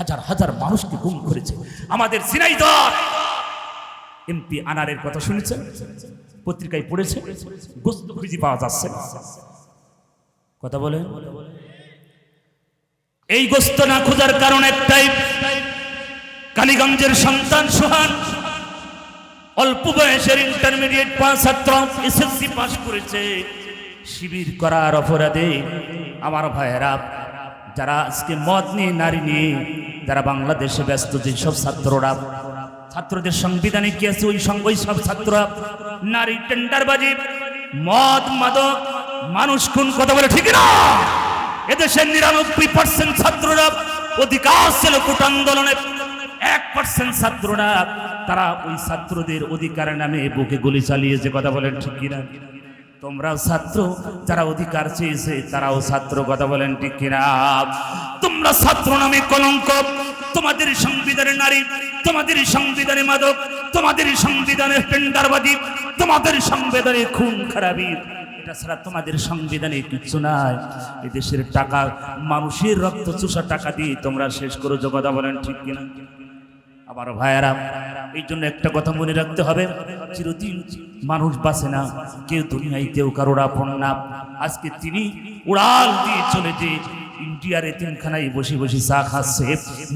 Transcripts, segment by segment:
হাজার হাজার মানুষকে গুম করেছে। আমাদের সিনাইদর এমপি আনারের কথা শুনেছেন পত্রিকায় পড়েছে, গোস্ত খুঁজে পাওয়া যাচ্ছে। কথা বলেন এই গোস্ত না খোঁজার কারণ একটাই, কালীগঞ্জের সন্তান সোহান, অল্প বয়সের ইন্টারমিডিয়েট পাস ছাত্র এসএসসি পাস করেছে। শিবির করার অপরাধে আমার ভাইয়েরা, যারা আজকে মদ নিয়ে, নারী নিয়ে যারা বাংলাদেশে ব্যস্ত যেসব ছাত্ররা, ছাত্রদের সংবিধানে কি আছে? ওই সঙ্গ সব ছাত্ররা, নারী টেন্ডারবাজি মদ, মাদক, মানুষ কোন কথা বলে ঠিক না। এদেশের নিরানব্বই পার্সেন্ট ছাত্ররা, অধিকার ছিল কোট আন্দোলনে এক পার্সেন্ট ছাত্ররা, তারা ওই ছাত্রদের অধিকারের নামে বুকে গুলি চালিয়েছে, কথা বলেন ঠিক কিনা? তোমরাও ছাত্র, যারা অধিকার চেয়েছে, তারাও ছাত্র, কথা বলেন ঠিক কিনা? তোমরা ছাত্র নামে কলঙ্ক। তোমাদের সংবিধানে নারী, তোমাদের সংবিধানে মাদক, তোমাদের সংবিধানে টেন্ডারবাদী তোমাদের সংবিধানে খুন খারাপি। এটা ছাড়া তোমাদের সংবিধানে নাই। এদেশের টাকা, মানুষের রক্ত টাকা দিয়ে তোমরা শেষ বলেন ভাইয়ারা, এই জন্য একটা কথা মনে রাখতে হবে। মানুষ বাঁচে না, কেউ দুনিয়ায় কেউ কারোর আপন না। আজকে তিনি উড়াল দিয়ে চলে যে ইন্ডিয়ার তিনখানায় বসে বসে চা খাচ্ছে।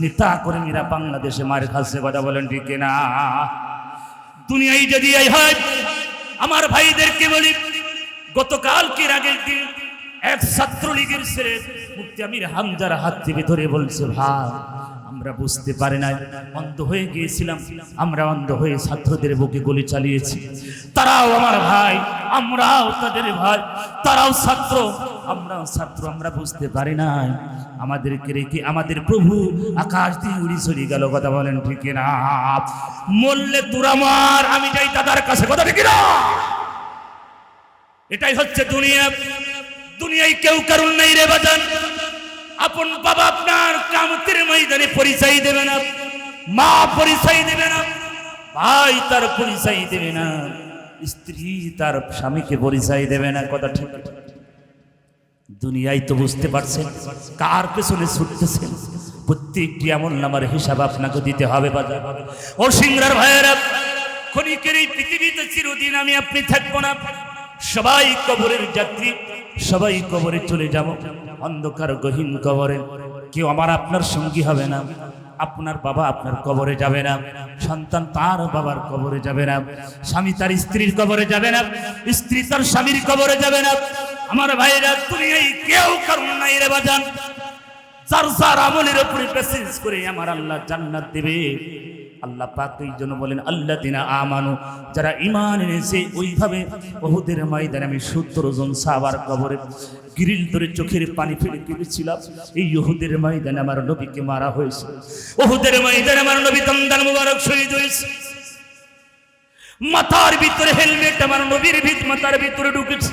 নেতা কর্মীরা বাংলাদেশে মার খাচ্ছে কথা বলেন ঠিক না দুনিয়ায় যদি এই হয়, আমার ভাইদেরকে বলি গতকালকের আগের দিন? এক ছাত্রলীগের ছেলে মুক্তি আমির হামজার হাত থেকে ধরে বলছে, ভাই, আমরা বুঝতে পারি না অন্ধ হয়ে গিয়েছিলাম। আমরা অন্ধ হয়ে ছাত্রদের বুকে গুলি চালিয়েছি। তারাও আমার ভাই, আমরাও তাদের ভাই, তারাও ছাত্র। আমরাও ছাত্র, আমরা বুঝতে পারি না আমাদেরকে রেখে আমাদের প্রভু আকাশ দিয়ে উড়ি চলে গেল, কথা বলেন ঠিক না মরলে তুরামার আমি যাই দাদার কাছে, কথা ঠিক না এটাই হচ্ছে দুনিয়া। দুনিয়ায় কেউ কারণ নেই রে বাজান। আপন বাবা আপনার কামতের ময়দানে পরিচয় দেবে না। মা পরিচয় দেবে না। ভাই তার পরিচয় দেবে না। স্ত্রী তার স্বামীকে পরিচয় দেবে না, কথা ঠিক দুনিয়ায় তো বুঝতে পারছেন কার পেছনে ছুটতেছেন? প্রত্যেকটি এমন নামার হিসাব আপনাকে দিতে হবে বাজার। ও সিংরার ভাইয়েরা, ক্ষণিকের এই পৃথিবীতে চিরদিন আমি আপনি থাকব না। সবাই কবরের যাত্রী, সবাই কবরে চলে যাব। অন্ধকার গহীন কবরে। কেউ আমার আপনার সঙ্গী হবে না। আপনার বাবা আপনার কবরে যাবে না। সন্তান তার বাবার কবরে যাবে না। স্বামী তার স্ত্রীর কবরে যাবে না। স্ত্রী তার স্বামীর কবরে যাবে না। আমার ভাইরা তুমি এই কেউ কারণ নাই রে বাজান। যার যার আমলের উপরে পেসেজ করে আমার আল্লাহ জান্নাত দেবে। আল্লাহ পাক এই জন্য বলেন আল্লাহ দিনা আমানু। যারা ইমান এনেছে, ওইভাবে বহুদের ময়দানে আমি সত্তর জন সাবার কবরে গ্রিল ধরে চোখের পানি ফেলে কেঁদেছিলাম। এই ইহুদের ময়দানে আমার নবীকে মারা হয়েছে। ওহুদের ময়দানে আমার নবী তন্দান মুবারক শহীদ হয়েছে। মাথার ভিতরে হেলমেট, আমার নবীর ভিত মাথার ভিতরে ঢুকেছে।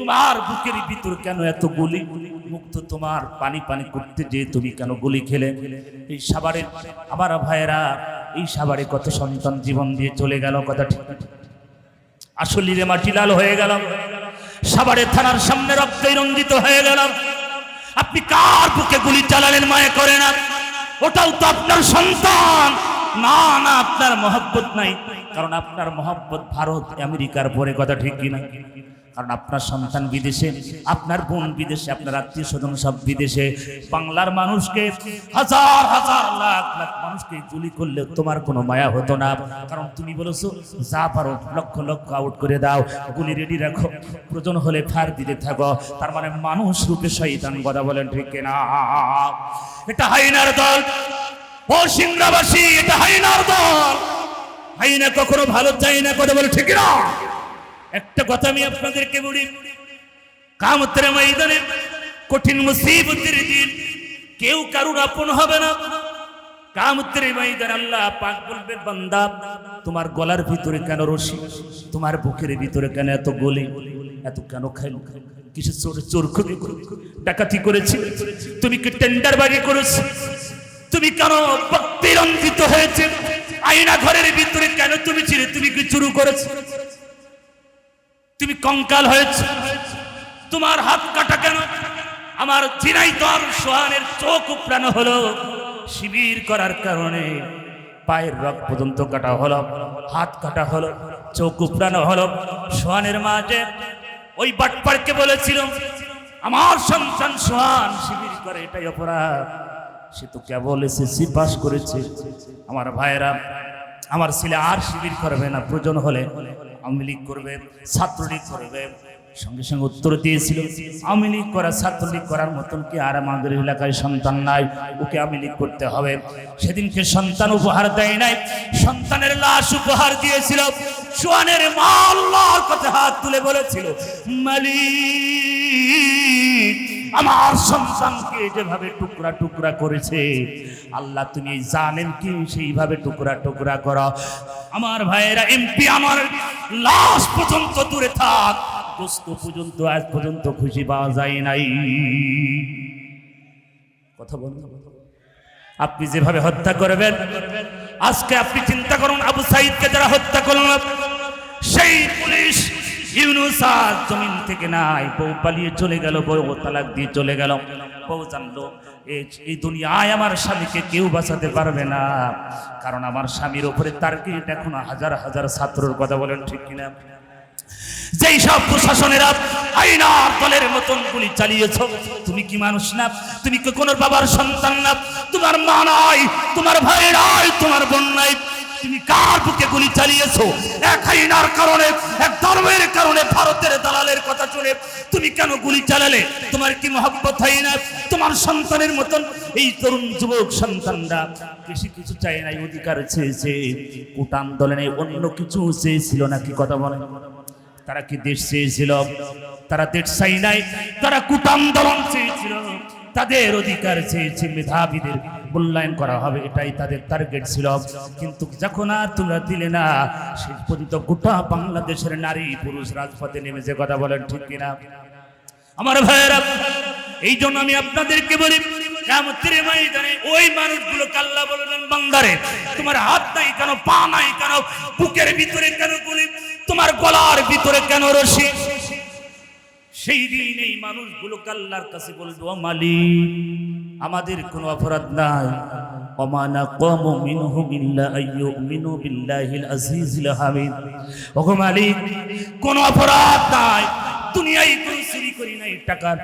তোমার বুকের ভিতর কেন এত গুলি? মুক্ত তোমার পানি পানি করতে যে তুমি কেন গুলি খেলে? এই সাবারের আমার ভাইয়েরা, এই সাবারে কত সন্তান জীবন দিয়ে চলে গেল, কথা ঠিক আসলে রে মাটি লাল হয়ে গেল সাবারে থানার সামনে রক্তে রঞ্জিত হয়ে গেল আপনি কার বুকে গুলি চালালেন মায়ে করে না? ওটাও তো আপনার সন্তান। না না, আপনার মহব্বত নাই। কারণ আপনার মহব্বত ভারত, আমেরিকার পরে, কথা ঠিক কিনা? কারণ আপনার সন্তান বিদেশে, আপনার বোন বিদেশে, আপনার আত্মীয় স্বজন সব বিদেশে। বাংলার মানুষকে হাজার হাজার লাখ লাখ মানুষকে গুলি করলে তোমার কোনো মায়া হতো না। কারণ তুমি বলেছ, যা পারো, লক্ষ লক্ষ আউট করে দাও। গুলি রেডি রাখো, প্রয়োজন হলে ফার দিতে থাকো। তার মানে মানুষ রূপে শয়তান কথা বলেন, ঠিক না? এটা হাইনার দল। ও সিংরাবাসী এটা হাইনার দল। হাইনা কখনো ভালো চাই না কথা বলে, ঠিক না? একটা কথা আমি আপনাদেরকে বলি। কামতের ময়দানে কঠিন মুসিবতের দিন কেউ কারুর আপন হবে না। কামতের ময়দান আল্লাহ পাক বলবে, বান্দা, তোমার গলার ভিতরে কেন রশি? তোমার বুকের ভিতরে কেন এত গলি? এত কেন খাইল কিছু চোর চোর ডাকাতি করেছি? তুমি কি টেন্ডার বাড়ি করেছ? তুমি কেন বিরঞ্জিত হয়েছে? আয়না ঘরের ভিতরে কেন তুমি ছিলে? তুমি কি চুরু করেছ? তুমি কঙ্কাল হয়েছে। তোমার হাত কাটা কেন? আমার চিনাই তোর সোহানের চোখ উপড়ানো হলো। শিবির করার কারণে পায়ের রক পর্যন্ত কাটা হলো, হাত কাটা হলো, চোখ উপড়ানো হলো। সোহানের মাঝে ওই বাটপাড়কে বলেছিল, আমার সন্তান সোহান শিবির করে, এটাই অপরাধ। সে তো কেবল এসএসসি পাস করেছে। আমার ভাইয়েরা, আমার ছেলে আর শিবির করবে না, প্রয়োজন হলে আওয়ামী করবে, ছাত্রলীগ করবে। সঙ্গে সঙ্গে উত্তর দিয়েছিল, আওয়ামী লীগ করা, ছাত্রলীগ করার মতন কি আর আমাদের এলাকায় সন্তান নাই? ওকে আওয়ামী লীগ করতে হবে। সেদিনকে সন্তান উপহার দেয় নাই, সন্তানের লাশ উপহার দিয়েছিল। সোয়ানের মাল্লার কথা হাত তুলে বলেছিল, মালিক আমার সন্তানকে যেভাবে টুকরা টুকরা করেছে, আল্লাহ তুমি জানেন কি সেইভাবে টুকরা টুকরা করো। আমার ভাইয়েরা, এমপি আমার লাশ পর্যন্ত দূরে থাক পর্যন্ত, আজ পর্যন্ত খুশি পাওয়া যায় নাই। কথা বলুন আপনি যেভাবে হত্যা করবেন, আজকে আপনি চিন্তা করুন, আবু সাইদকে যারা হত্যা করল, সেই পুলিশ ইউনুস আজ জমিন থেকে নাই। বউ পালিয়ে চলে গেল, বউ তালাক দিয়ে চলে গেল। বউ জানলো এই দুনিয়ায় আমার স্বামীকে কেউ বাঁচাতে পারবে না। কারণ আমার স্বামীর তার কি এখন হাজার হাজার ছাত্রর কথা বলেন ঠিক কিনা? যেই সব প্রশাসনেরা আইনার দলের মতন গুলি চালিয়েছ, তুমি কি মানুষ না? তুমি কি কোন বাবার সন্তান না? তোমার মা নাই, তোমার ভাই নাই, তোমার বোন নাই। কার বুকে গুলি চালিয়েছো? এক আইনার কারণে, এক ধর্মের কারণে ভারতের দালালের কথা শুনে তুমি কেন গুলি চালালে? তোমার কি মহব্বত হয় না? তোমার সন্তানের মতন এই তরুণ যুবক সন্তানরা বেশি কিছু চায় নাই অধিকার চেয়েছে কোটা আন্দোলনে অন্য কিছু চেয়েছিল নাকি কথা বলেন তারা কি দেশ চেয়েছিল? তারা দেশ চাই নাই, তারা কুটান্দোলন চেয়েছিল। তাদের অধিকার চেয়েছে মেধাবীদের মূল্যায়ন করা হবে, এটাই তাদের টার্গেট ছিল। কিন্তু যখন আর তোমরা দিলে না শেষ পর্যন্ত গোটা বাংলাদেশের নারী পুরুষ রাজপথে নেমেছে কথা বলেন ঠিক কিনা? আমার ভাইয়েরা, এই জন্য আমি আপনাদেরকে বলি ওই তোমার হাত নাই কেন, পা নাই কেন, বুকের ভিতরে কেন তোমার গলার ভিতরে কেন রশি? সেই দিন এই মানুষগুলো কাল্লার কাছে বলবে, ও মালিক, আমাদের কোনো অপরাধ নাই। অমানা কম হামিদ। কোনো অপরাধ নাই। করি নাই, টাকার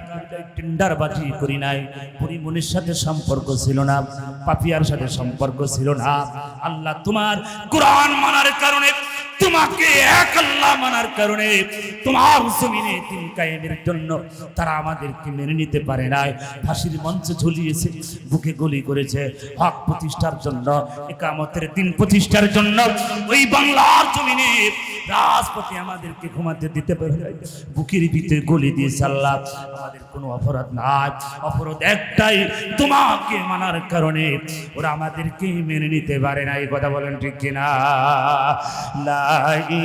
বাজি করি নাই। সাথে সম্পর্ক ছিল না, পাপিয়ার সাথে সম্পর্ক ছিল না। আল্লাহ তোমার কোরআন মানার কারণে তোমাকে এক আল্লাহ মানার কারণে তোমার জমিনে তিন কায়েমের জন্য তারা আমাদেরকে মেনে নিতে পারে নাই। ফাঁসির মঞ্চে ঝুলিয়েছে, বুকে গুলি করেছে। হক প্রতিষ্ঠার জন্য, একামতের দিন প্রতিষ্ঠার জন্য ওই বাংলার জমিনে রাজপথে আমাদেরকে ঘুমাতে দিতে পারে বুকির ভিতরে গলি দিয়ে আল্লাহ আমাদের কোনো অপরাধ নাই। অপরাধ একটাই, তোমাকে মানার কারণে ওরা আমাদেরকে মেনে নিতে পারে না এই কথা বলেন ঠিক কিনা? লা